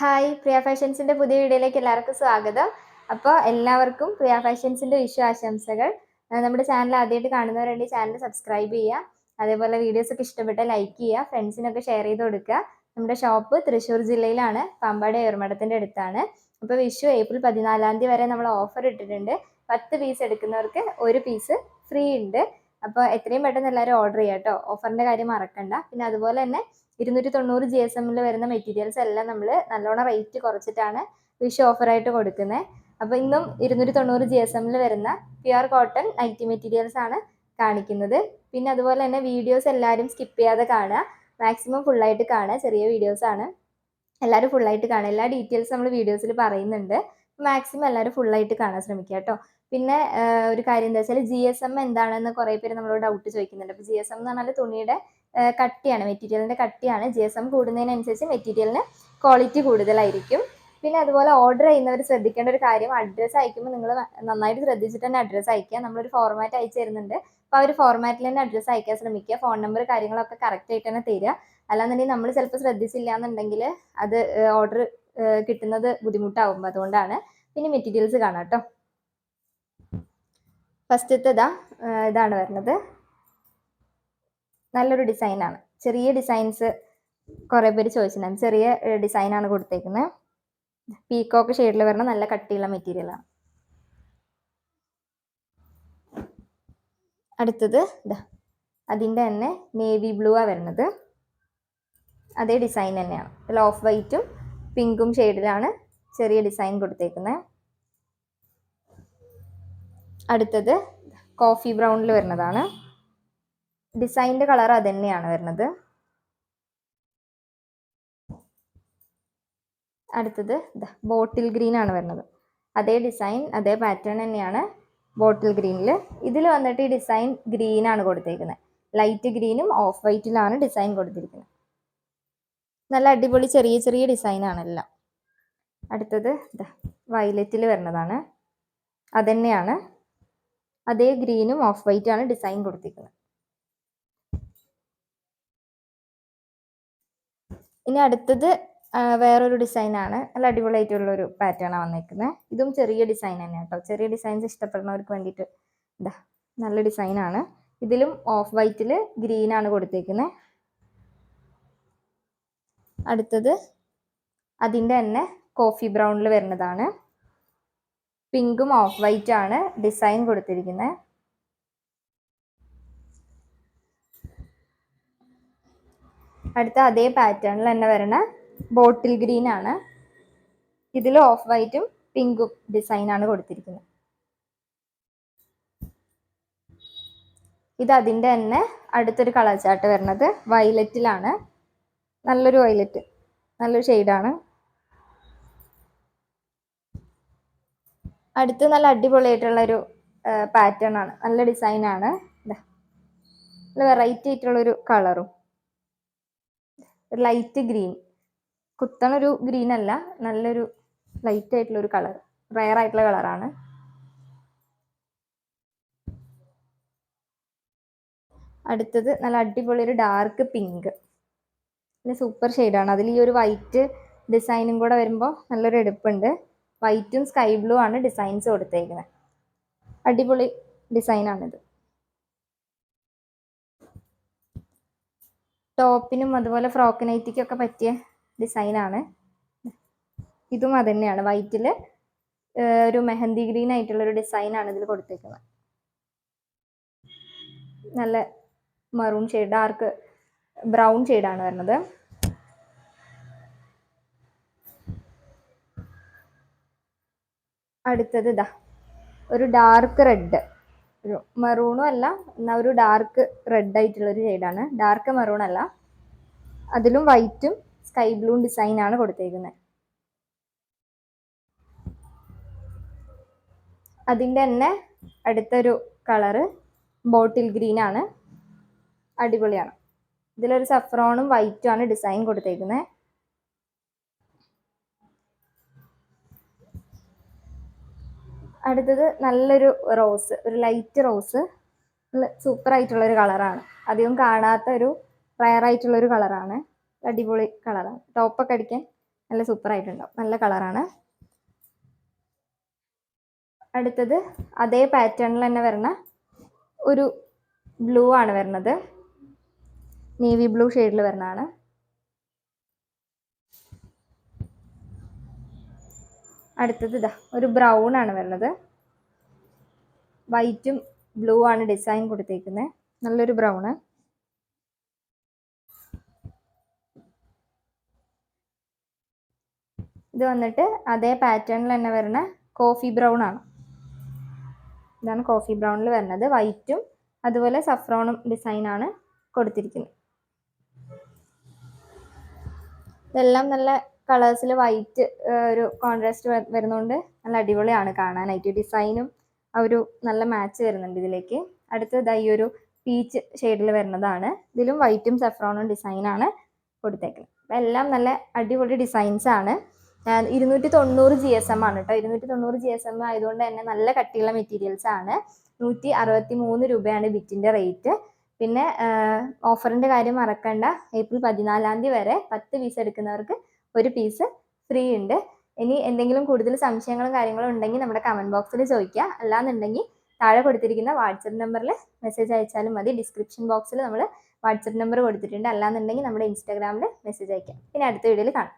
Hi പ്രിയ ഫാഷൻസിന്റെ പുതിയ വീഡിയോയിലേക്ക് എല്ലാവർക്കും സ്വാഗതം. അപ്പോൾ എല്ലാവർക്കും പ്രിയ ഫാഷൻസിന്റെ വിഷു ആശംസകൾ. നമ്മുടെ ചാനൽ ആദ്യമായിട്ട് കാണുന്നവരുണ്ടെങ്കിൽ ചാനൽ സബ്സ്ക്രൈബ് ചെയ്യുക. അതേപോലെ വീഡിയോസ് ഒക്കെ ഇഷ്ടപ്പെട്ട ലൈക്ക് ചെയ്യുക ഫ്രണ്ട്സിനൊക്കെ ഷെയർ ചെയ്ത് കൊടുക്കുക. നമ്മുടെ ഷോപ്പ് തൃശ്ശൂർ ജില്ലയിലാണ് പാമ്പാട് ഏർമഠത്തിന്റെ അടുത്താണ്. അപ്പോൾ വിഷു ഏപ്രിൽ പതിനാലാം തീയതി വരെ നമ്മൾ ഓഫർ ഇട്ടിട്ടുണ്ട്. പത്ത് പീസ് എടുക്കുന്നവർക്ക് ഒരു പീസ് ഫ്രീ ഉണ്ട്. അപ്പോൾ എത്രയും പെട്ടെന്ന് എല്ലാവരും ഓർഡർ ചെയ്യാം കേട്ടോ ഓഫറിന്റെ കാര്യം മറക്കണ്ട. പിന്നെ അതുപോലെ തന്നെ ഇരുന്നൂറ്റി തൊണ്ണൂറ് ജി എസ് എമ്മിൽ വരുന്ന മെറ്റീരിയൽസ് എല്ലാം നമ്മൾ നല്ലോണം റേറ്റ് കുറച്ചിട്ടാണ് വിഷു ഓഫറായിട്ട് കൊടുക്കുന്നത് അപ്പോൾ ഇന്നും ഇരുന്നൂറ്റി തൊണ്ണൂറ് ജി എസ് എമ്മിൽ വരുന്ന പ്യുർ കോട്ടൺ നൈറ്റി മെറ്റീരിയൽസ് ആണ് കാണിക്കുന്നത്. പിന്നെ അതുപോലെ തന്നെ വീഡിയോസ് എല്ലാവരും സ്കിപ്പ് ചെയ്യാതെ കാണുക. മാക്സിമം ഫുള്ളായിട്ട് കാണുക. ചെറിയ വീഡിയോസ് ആണ്. എല്ലാവരും ഫുള്ളായിട്ട് കാണുക. എല്ലാ ഡീറ്റെയിൽസ് നമ്മൾ വീഡിയോസിൽ പറയുന്നുണ്ട്. മാക്സിമം എല്ലാവരും ഫുള്ളായിട്ട് കാണാൻ ശ്രമിക്കുക കേട്ടോ. പിന്നെ ഒരു കാര്യം എന്താ വെച്ചാൽ ജി എസ് എം എന്താണെന്ന് കുറേ പേര് നമ്മളോട് ഡൗട്ട് ചോദിക്കുന്നുണ്ട്. അപ്പോൾ ജി എസ് എം എന്ന് പറഞ്ഞാൽ തുണിയുടെ കട്ടിയാണ് മെറ്റീരിയലിന്റെ കട്ടിയാണ്. ജി എസ് എം കൂടുന്നതിനനുസരിച്ച് മെറ്റീരിയലിന് ക്വാളിറ്റി കൂടുതലായിരിക്കും. പിന്നെ അതുപോലെ ഓർഡർ ചെയ്യുന്നവർ ശ്രദ്ധിക്കേണ്ട ഒരു കാര്യം അഡ്രസ്സ് അയക്കുമ്പോൾ നിങ്ങൾ നന്നായിട്ട് ശ്രദ്ധിച്ചിട്ട് തന്നെ അഡ്രസ്സ് അയക്കുക. നമ്മളൊരു ഫോർമാറ്റ് അയച്ചു തരുന്നുണ്ട്. അപ്പോൾ ആ ഒരു ഫോർമാറ്റിൽ തന്നെ അഡ്രസ്സ് അയക്കാൻ ശ്രമിക്കുക. ഫോൺ നമ്പർ കാര്യങ്ങളൊക്കെ കറക്റ്റ് ആയിട്ട് തന്നെ തരിക. അല്ലാന്നുണ്ടെങ്കിൽ നമ്മൾ ചിലപ്പോൾ ശ്രദ്ധിച്ചില്ല എന്നുണ്ടെങ്കിൽ അത് ഓർഡർ കിട്ടുന്നത് ബുദ്ധിമുട്ടാവും. അതുകൊണ്ടാണ് പിന്നെ മെറ്റീരിയൽസ് കാണാം കേട്ടോ ഫസ്റ്റത്തെ ഇതാ ഇതാണ് വരുന്നത്. നല്ലൊരു ഡിസൈനാണ് ചെറിയ ഡിസൈൻസ് കുറേ പേര് ചോദിച്ചിട്ടുണ്ടായിരുന്നു ചെറിയ ഡിസൈനാണ് കൊടുത്തേക്കുന്നത് പീക്കോക്ക് ഷെയ്ഡിൽ വരുന്ന നല്ല കട്ടിയുള്ള മെറ്റീരിയലാണ് അടുത്തത് ഇതാ അതിന്റെ തന്നെ നേവി ബ്ലൂ ആ വരുന്നത്. അതേ ഡിസൈൻ തന്നെയാണ്. ഇതിൽ ഓഫ് വൈറ്റും പിങ്കും ഷെയ്ഡിലാണ് ചെറിയ ഡിസൈൻ കൊടുത്തേക്കുന്നത് അടുത്തത് കോഫി ബ്രൗണിൽ വരുന്നതാണ്. ഡിസൈന്റെ കളർ തന്നെയാണ് വരുന്നത്. അടുത്തത് ബോട്ടിൽ ഗ്രീൻ ആണ് വരുന്നത്. അതേ ഡിസൈൻ അതേ പാറ്റേൺ തന്നെയാണ് ബോട്ടിൽ ഗ്രീനിൽ ഇതിൽ വന്നിട്ട് ഈ ഡിസൈൻ ഗ്രീനാണ് കൊടുത്തേക്കുന്നത് ലൈറ്റ് ഗ്രീനും ഓഫ് വൈറ്റിലാണ് ഡിസൈൻ കൊടുത്തിരിക്കുന്നത് നല്ല അടിപൊളി ചെറിയ ചെറിയ ഡിസൈനാണ് എല്ലാം. അടുത്തത് വയലറ്റിൽ വരുന്നതാണ്. അതന്നെയാണ്. അതേ ഗ്രീനും ഓഫ് വൈറ്റും ആണ് ഡിസൈൻ കൊടുത്തിരിക്കുന്നത്. ഇനി അടുത്തത് വേറൊരു ഡിസൈനാണ് നല്ല അടിപൊളിയായിട്ടുള്ള ഒരു പാറ്റേൺ ആണ് വന്നിരിക്കുന്നത് ഇതും ചെറിയ ഡിസൈൻ തന്നെയാണ് കേട്ടോ ചെറിയ ഡിസൈൻസ് ഇഷ്ടപ്പെടുന്നവർക്ക് വേണ്ടിയിട്ട് ഇതാ നല്ല ഡിസൈനാണ് ഇതിലും ഓഫ് വൈറ്റിൽ ഗ്രീൻ ആണ് കൊടുത്തേക്കുന്നത് അടുത്തത് അതിന്റെ തന്നെ കോഫി ബ്രൗണിൽ വരുന്നതാണ്. പിങ്കും ഓഫ് വൈറ്റ് ആണ് ഡിസൈൻ കൊടുത്തിരിക്കുന്നത്. അടുത്ത അതേ പാറ്റേണിൽ തന്നെ വരണ ബോട്ടിൽ ഗ്രീൻ ആണ്. ഇതിൽ ഓഫ് വൈറ്റും പിങ്കും ഡിസൈൻ ആണ് കൊടുത്തിരിക്കുന്നത്. ഇത് അതിന്റെ തന്നെ അടുത്തൊരു കളർ ചാർട്ട് വരുന്നത് വയലറ്റിലാണ്. നല്ലൊരു വയലറ്റ് നല്ലൊരു ഷെയ്ഡാണ്. അടുത്ത് നല്ല അടിപൊളിയായിട്ടുള്ളൊരു പാറ്റേൺ ആണ്. നല്ല ഇതാ. നല്ല വെറൈറ്റി ആയിട്ടുള്ള ഒരു കളറും ലൈറ്റ് ഗ്രീൻ കുത്തണൊരു ഗ്രീൻ അല്ല നല്ലൊരു ലൈറ്റ് ആയിട്ടുള്ള ഒരു കളർ റയർ ആയിട്ടുള്ള കളറാണ് അടുത്തത് നല്ല അടിപൊളി ഒരു ഡാർക്ക് പിങ്ക് പിന്നെ സൂപ്പർ ഷെയ്ഡാണ് അതിൽ ഈ ഒരു വൈറ്റ് ഡിസൈനും കൂടെ വരുമ്പോൾ നല്ലൊരു എടുപ്പുണ്ട്. വൈറ്റും സ്കൈ ബ്ലൂ ആണ് ഡിസൈൻസ് കൊടുത്തേക്കുന്നത് അടിപൊളി ഡിസൈനാണിത് ടോപ്പിനും അതുപോലെ ഫ്രോക്ക് നൈറ്റിക്കൊക്കെ പറ്റിയ ഡിസൈനാണ് ഇതും അത് തന്നെയാണ് വൈറ്റിൽ ഒരു മെഹന്തി ഗ്രീൻ ആയിട്ടുള്ള ഒരു ഡിസൈനാണ് ഇതിൽ കൊടുത്തേക്കുന്നത് നല്ല മറൂൺ ഷെയ്ഡ് ഡാർക്ക് ബ്രൗൺ ഷെയ്ഡാണ് വരുന്നത്. അടുത്തത് ഇതാ ഒരു ഡാർക്ക് റെഡ് ഒരു മെറൂണും അല്ല എന്നാൽ ഒരു ഡാർക്ക് റെഡ് ആയിട്ടുള്ള ഒരു ഷെയ്ഡാണ് ഡാർക്ക് മെറൂൺ അല്ല അതിലും വൈറ്റും സ്കൈ ഡിസൈൻ ആണ് കൊടുത്തേക്കുന്നത് അതിന്റെ തന്നെ അടുത്തൊരു കളറ് ബോട്ടിൽ ഗ്രീൻ ആണ്. അടിപൊളിയാണ്. ഇതിലൊരു സഫ്രോണും വൈറ്റും ആണ് ഡിസൈൻ കൊടുത്തേക്കുന്നത് അടുത്തത് നല്ലൊരു റോസ് ഒരു ലൈറ്റ് റോസ് നല്ല സൂപ്പർ ആയിട്ടുള്ളൊരു കളറാണ് അധികം കാണാത്ത ഒരു റയർ ആയിട്ടുള്ളൊരു കളറാണ് അടിപൊളി കളറാണ് ടോപ്പൊക്കെ അടിക്കാൻ നല്ല സൂപ്പർ ആയിട്ടുണ്ടാവും. നല്ല കളറാണ് അടുത്തത് അതേ പാറ്റേണിൽ തന്നെ വരുന്ന ഒരു ബ്ലൂ ആണ് വരുന്നത്. നേവി ബ്ലൂ ഷെയ്ഡിൽ വരുന്നതാണ്. അടുത്തത് ഇതാ ഒരു ബ്രൗൺ ആണ് വരുന്നത്. വൈറ്റും ബ്ലൂ ആണ് ഡിസൈൻ കൊടുത്തേക്കുന്നത് നല്ലൊരു ബ്രൗണ് ഇത് വന്നിട്ട് അതേ പാറ്റേണിൽ തന്നെ വരുന്ന കോഫി ബ്രൗൺ ആണ്. ഇതാണ് കോഫി ബ്രൗണിൽ വരുന്നത്. വൈറ്റും അതുപോലെ സഫ്രോണും ഡിസൈനാണ് കൊടുത്തിരിക്കുന്നത് ഇതെല്ലാം നല്ല കളേഴ്സിൽ വൈറ്റ് ഒരു കോൺട്രാസ്റ്റ് വരുന്നതുകൊണ്ട് നല്ല അടിപൊളിയാണ് കാണാനായിട്ട് ഡിസൈനും ആ ഒരു നല്ല മാച്ച് വരുന്നുണ്ട് ഇതിലേക്ക്. അടുത്തത് ഈ ഒരു പീച്ച് ഷെയ്ഡിൽ വരുന്നതാണ്. ഇതിലും വൈറ്റും സഫ്രോണും ഡിസൈനാണ് കൊടുത്തേക്കുന്നത്. അപ്പം എല്ലാം നല്ല അടിപൊളി ഡിസൈൻസ് ആണ്. ഇരുന്നൂറ്റി തൊണ്ണൂറ് ജി എസ് എം ആണ് കേട്ടോ ഇരുന്നൂറ്റി തൊണ്ണൂറ് ജി എസ് എം ആയതുകൊണ്ട് തന്നെ നല്ല കട്ടിയുള്ള മെറ്റീരിയൽസ് ആണ്. നൂറ്റി അറുപത്തി മൂന്ന് രൂപയാണ് ബിറ്റിന്റെ റേറ്റ് പിന്നെ ഓഫറിന്റെ കാര്യം മറക്കണ്ട. ഏപ്രിൽ പതിനാലാം തീയതി വരെ പത്ത് പീസ് എടുക്കുന്നവർക്ക് ഒരു പീസ് ഫ്രീ ഉണ്ട്. ഇനി എന്തെങ്കിലും കൂടുതൽ സംശയങ്ങളും കാര്യങ്ങളും ഉണ്ടെങ്കിൽ നമ്മുടെ കമന്റ് ബോക്സിൽ ചോദിക്കുക. അല്ലാന്നുണ്ടെങ്കിൽ താഴെ കൊടുത്തിരിക്കുന്ന വാട്സപ്പ് നമ്പറിൽ മെസ്സേജ് അയച്ചാലും മതി. ഡിസ്ക്രിപ്ഷൻ ബോക്സിൽ നമ്മൾ വാട്സപ്പ് നമ്പർ കൊടുത്തിട്ടുണ്ട്. അല്ലാന്നുണ്ടെങ്കിൽ നമ്മുടെ ഇൻസ്റ്റാഗ്രാമിൽ മെസ്സേജ് അയക്കാം. പിന്നെ അടുത്ത വീഡിയോയിൽ കാണാം.